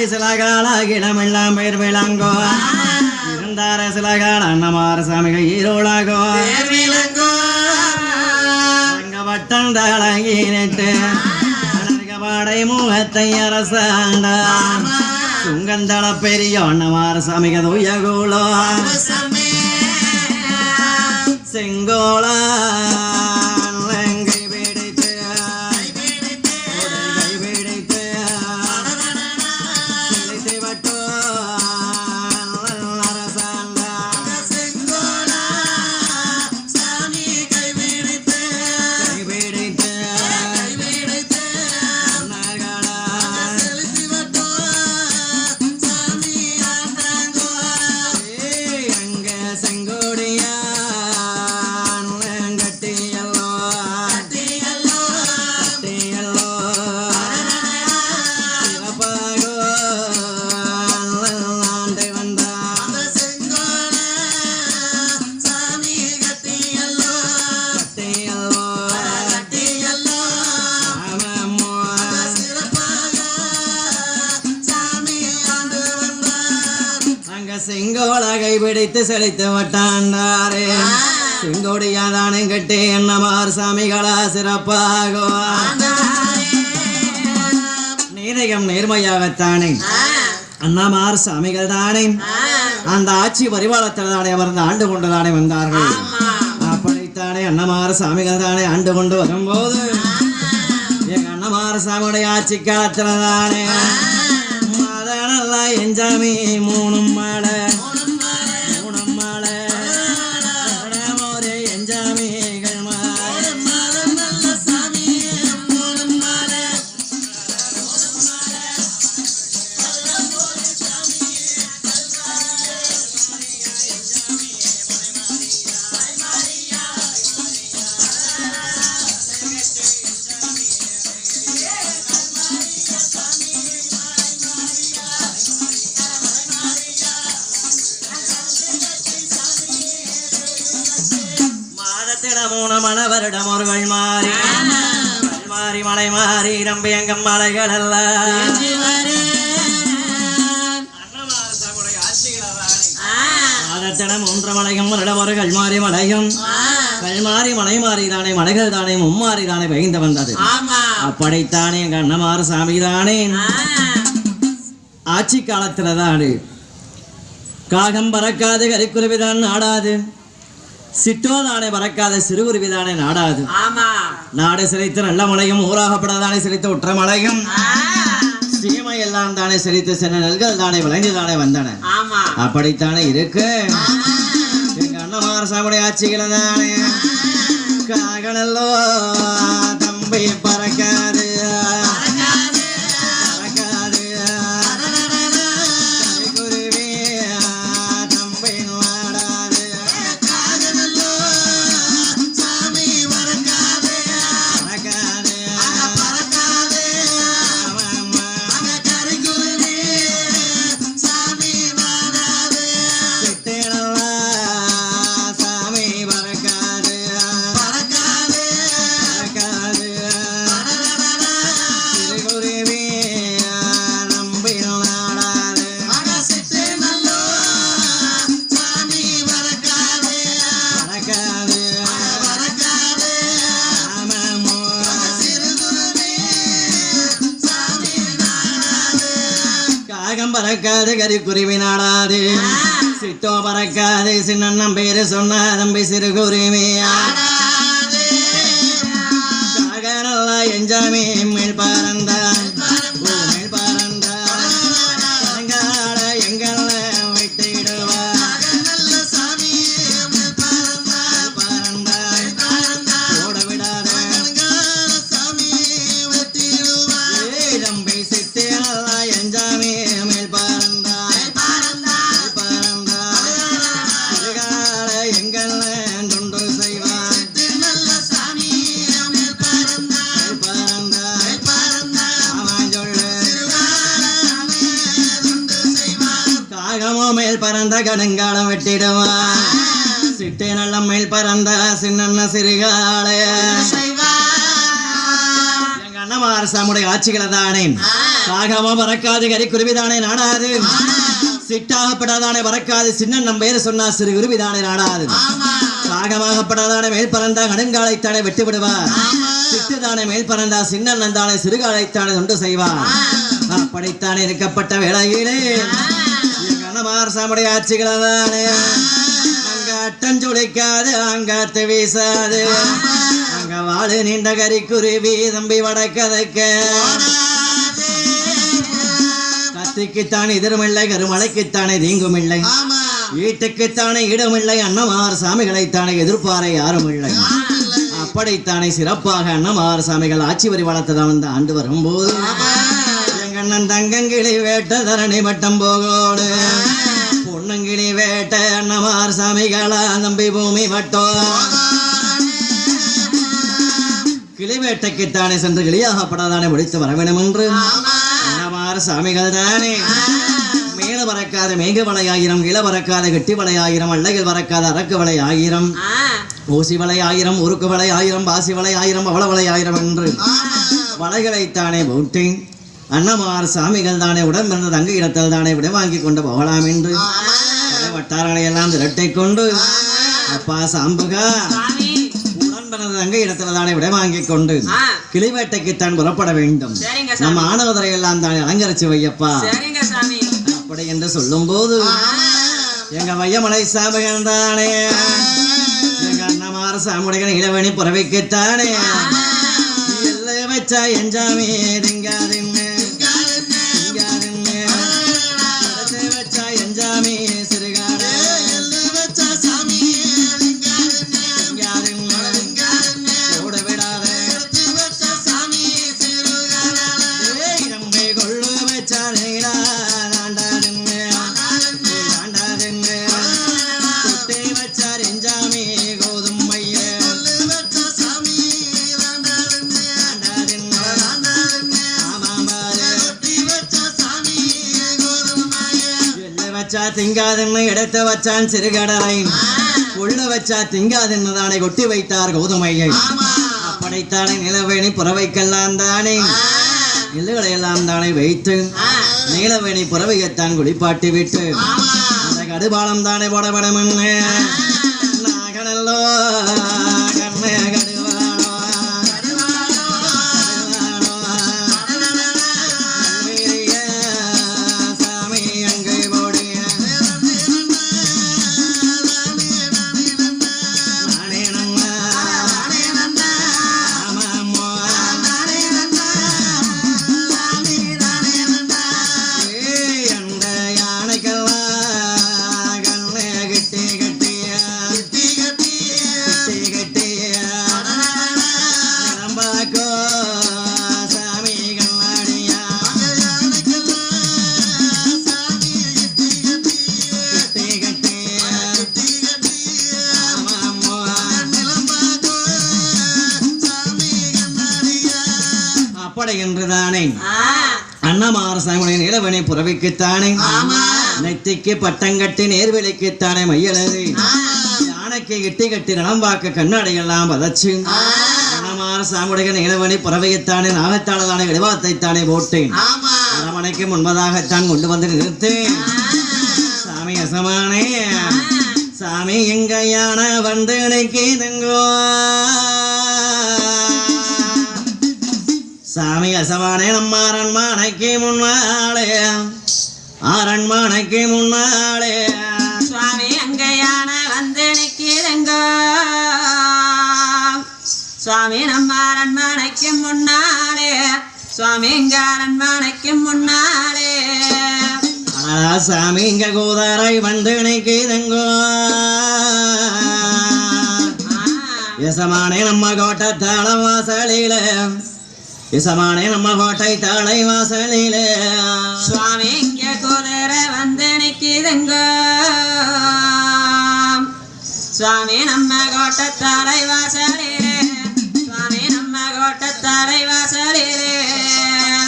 ஆண்டாரை சிலகால இடமெல்லாம் பெயர் விளங்கோ. இருந்தார சிலகால அன்னமார சாமிகள் ஈரோளாகோ வட்டம் தளங்கிட்டு பாடை முகத்தை அரசாண்டா. சுங்கந்தள பெரிய அன்னமார சாமிக துயகோளோ செங்கோளா கைபிடித்து செழித்து வட்டாண்டாரே செங்கோடியாதானே கட்டி என்னமார் சாமிகளா சிறப்பாகோ. நீதயம் நேர்மையாகத்தானே. அண்ணாமார் சாமிகள் தானே அந்த ஆட்சி பரிவாளத்தில் தானே அமர்ந்து ஆண்டு கொண்டு தானே வந்தார்கள் அப்படித்தானே அண்ணமார் சாமிகள் தானே ஆண்டு கொண்டு வரும்போது. எங்க அண்ணமார் சாமியுடைய ஆட்சி காலத்துல தானே மதனெல்லாம் எஞ்சாமி மூணும் மலை மாதத்திட மூணு மண வருடம் ஒரு மாறி மாறி மலை மாறி நம்பி எங்கம் மலைகள் அல்ல. மாதத்திட மூன்று மலையும் ஒரு கல்மாரி மலையும். கல்மாரி மலை மாறி தானே மலைகள் தானே மும்மாறி தானே பெய்ந்து வந்தது. அப்படித்தானே எங்க அண்ணமாறு சாமி தானே. ஆட்சி காலத்துல தானே. காகம் பறக்காது கரிக்குருவிதான் நாடாது சிட்டோ தானே பறக்காத சிறுகுருவிதானே நாடாது. நாடு சிரித்து நல்ல மலையும் ஊராகப்படாதானே சிரித்து உற்ற மலையும். சீமை எல்லாம் தானே சிரித்து சின்ன நெல்கள் தானே விளைந்து தானே வந்தன. அப்படித்தானே இருக்கு? எங்க அண்ணமார சாமுடைய ஆட்சிகள தானே? காகனல்லோ தம்பி பறக்காது. பறக்காது கரிக்குருவி நாடாது. சிட்டோ பறக்காது சின்ன பேரு சொன்ன தம்பி சிறு குருவியா எஞ்சாமி மேல் பறந்தான் வெட்டிடுவான் சிட்டை நல்ல மயில் பறந்த சின்ன சிறுகாளைய எங்க ஆட்சிகளை தானே. ராகமா பறக்காது கரிக்குருவி தானே நாடாது. சிட்டாகப்படாதானே பறக்காது சின்ன நம்ம பேரு சொன்னா சிறு குருவிதானே நாடாது. காகமாகப்படாதானே மேல் பறந்தா கடுங்காலைத்தானே வெட்டி விடுவார் சிட்டுதானே மேல் பறந்தா சின்ன நந்தானே சிறுகாலைத்தானே தொண்டு செய்வார் அப்படித்தானே இருக்கப்பட்ட வேளையிலே. எங்க சமடை ஆட்சிகளான ஆட்சிகளை தானே அங்காத்து வீசாது. அங்க வாழு நீண்ட கரிக்குருவி தம்பி வடக்கதைக்க. கத்திக்குத்தானே எதிருமில்லை கருமலைக்குத்தானே தீங்குமில்லை வீட்டுக்குத்தானே இடமில்லை அன்னமார் சாமிகளைத்தானே எதிர்ப்பாரை யாரும் இல்லை அப்படித்தானே சிறப்பாக அன்னமார் சாமிகள் ஆட்சி வரி வளர்த்ததான் ஆண்டு வரும்போது எங்கண்ணன் தங்கங்கிளி வேட்ட தரணி மட்டம் போகோடு. வேட்ட அண்ணமார் சாமிகளா நம்பி பூமி வட்டம் கிளிவேட்டைக்குத்தானே சென்று கிளியாகப்படாதானே முடித்து வர வேண்டும் என்று அன்னமார் சாமிகள் தானே. மேல பறக்காத மேக வலை ஆயிரம் இள பறக்காத கெட்டி வலை ஆயிரம் அள்ளைகள் பறக்காத அரக்கு வலை ஆயிரம் ஊசி வலை ஆயிரம் உருக்கு வலை ஆயிரம் பாசி வலை ஆயிரம் அவள வலை ஆயிரம் என்று வலைகளைத்தானே போட்டி அன்னமார் சாமிகள் தானே உடம்பிருந்த தங்க இடத்தில் தானே விட வாங்கி கொண்டு போகலாம் என்று எல்லாம் திரட்டை கொண்டு அப்பா சாம்புகா உடன் பிறந்த தங்க இடத்துல தானே விட வாங்கி கொண்டு கிளிவேட்டைக்குத்தான் புறப்பட வேண்டும். நம்ம ஆணவதரை எல்லாம் தானே அலங்கரிச்சு வையப்பா. அப்படி என்று சொல்லும் போது எங்க வையமலை சாபகன் தானே எங்க அண்ணமார சாமுடைய இளவணி புறவைக்குத்தானே எல்லை வச்சா எஞ்சாமி திங்காதுன்னு இடத்தை வச்சான் சிறுகடலை. உள்ள வச்சா திங்காதுன்னு தானே கொட்டி வைத்தார் கோதுமையை. அப்படித்தானே நிலவேணி புறவைக்கெல்லாம் தானே. நெல்லுகளை எல்லாம் தானே வைத்து நீலவேணி புறவையத்தான் குளிப்பாட்டி விட்டு அந்த கடுபாலம் தானே போடப்படும் அப்படி என்றுதானே? அன்னமார் சாமியின் இளவனை புறவிக்குத்தானே நெத்திக்கு பட்டங்கட்டி நேர்வெளிக்குத்தானே மையலது? யானைக்கு இட்டி கட்டி நலம்பாக்க கண்ணாடியெல்லாம் பதச்சு அன்னமார் சாமுடைய இளவனை புறவையத்தானே நாகத்தாளதானே இடிவாத்தைத்தானே போட்டேன். அரமனைக்கு முன்பதாகத்தான் கொண்டு வந்து நிறுத்தேன். சாமி அசமானே. சாமி எங்க யானை வந்து நிற்கிதுங்கோ சாமி அசமானே நம்மாரன் மானைக்கு முன்னாலே. அரண்மனைக்கு முன்னாலே. சுவாமி அங்க யானை வந்து நிக்கிறங்கோ. சுவாமி நம்ம அரண்மனைக்கு முன்னாலே. சுவாமி இங்க அரண்மனைக்கு முன்னாலே. சாமி இங்க கூதாரை வந்து நிற்கிதுங்கோ ஆ, எசமானே நம்ம கோட்டை தாள வாசலில. எசமானே நம்ம கோட்டை தாளை வாசலில. சுவாமி இங்க குதிரை வந்து நிக்குதுங்கோ. சுவாமி நம்ம கோட்டத்தாரை வாசலிலே. சுவாமி நம்ம கோட்டத்தாரை வாசலிலே.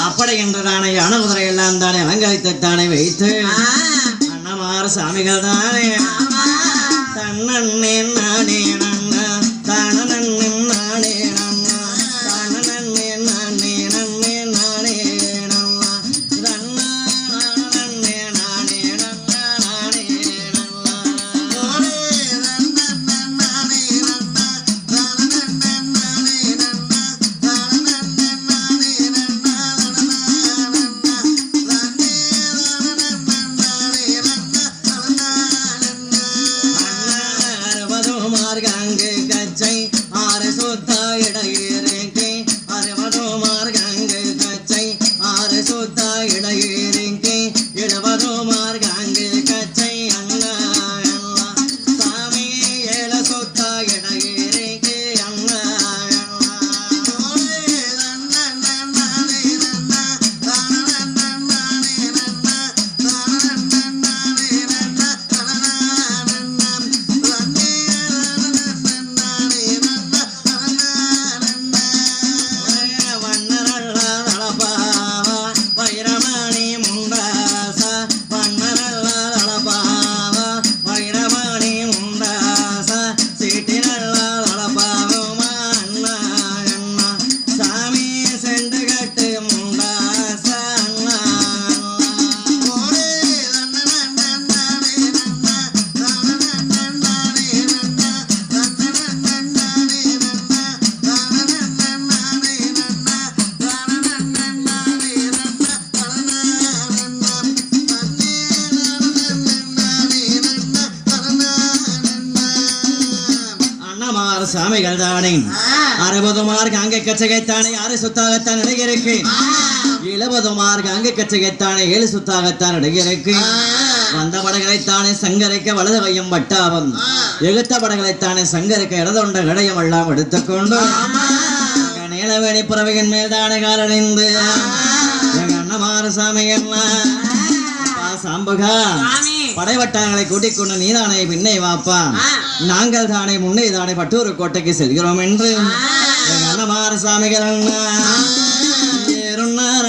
அப்படி என்று தானே யான குதிரை எல்லாம் தானே அலங்கரித்து தானே வைத்து ஆ, அண்ணமார் சாமிகள் தானே. தன்னே நானே. கச்சகைத்தானே ஆறு சுத்தாகத்தான் எழுபது மார்க் அங்க கச்சகைத்தானே ஏழு சுத்தாகத்தான் நடிகருக்கு வந்த படகளைத்தானே சங்கரிக்க வலது கையும் வட்டாபம் எகுத்த படகளைத்தானே சங்கரிக்க இடதொண்ட கடையம் எல்லாம் எடுத்துக்கொண்டு. நீலவேணி புறவையின் மேல் தானே காலடைந்து எங்க அண்ணமார் சாமி சாம்புகா. சுவாமி படைவட்டாங்களை கூட்டிக் கொண்டு நீதானே பின்னை வாப்பா. நாங்கள் தானே முன்னே தானே பட்டூர் கோட்டைக்கு செல்கிறோம் என்று. அண்ணமார சாமிகள் அண்ணா. ஏறுன்னார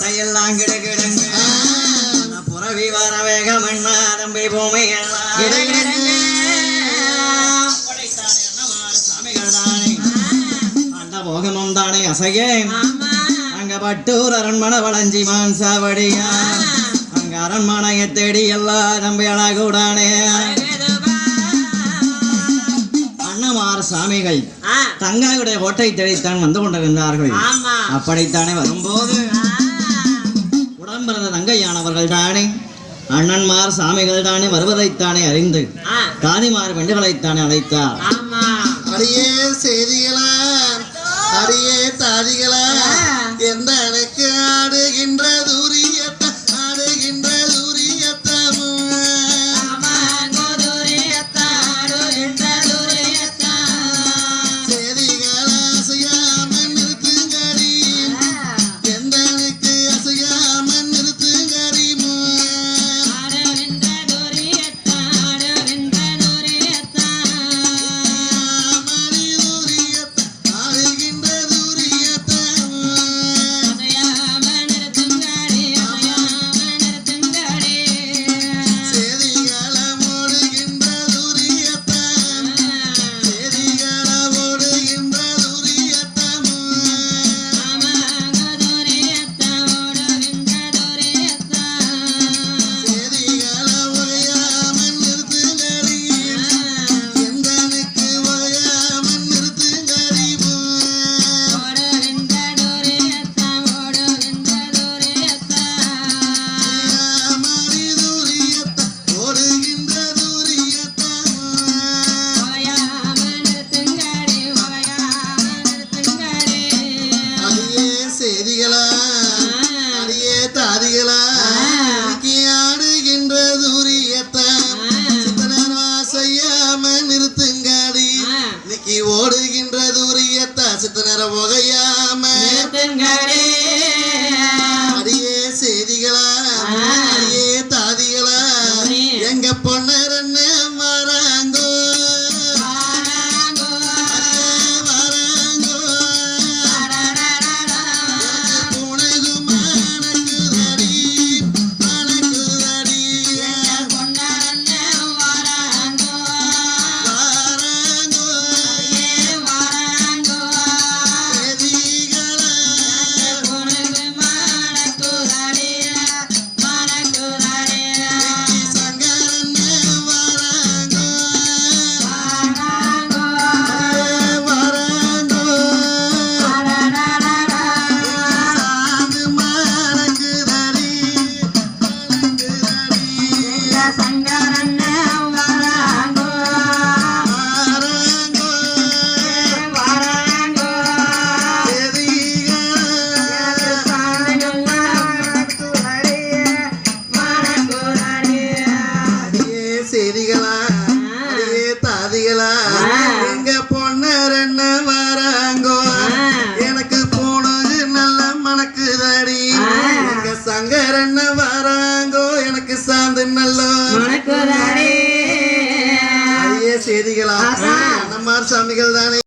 அது கோட்டையெல்லாம் கிடுகிடுங்க புறவி வர வேகம் என்ன? தம்பி பூமி அந்த போகமும் தானே ஆமா. அங்க பட்டூர் அரண்மனை வளைஞ்சி மான்சாவடியா அங்க அரண்மனையை தேடி எல்லா தம்பி அழகுடானே. அண்ணமார் சாமிகள் தங்காயுடைய கோட்டை தேடித்தான் வந்து கொண்டிருந்தார்கள். அப்படித்தானே வரும்போது? ஆ, உடம்பிறந்த தங்கையானவர்கள் தானே அண்ணன்மார் சாமிகள் தானே வருவதைத்தானே அறிந்து காதிமார் பெண்டுகளைத்தானே அழைத்தார். அடியே செய்திகளா அடியே தாதிகளா. எந்த எனக்கு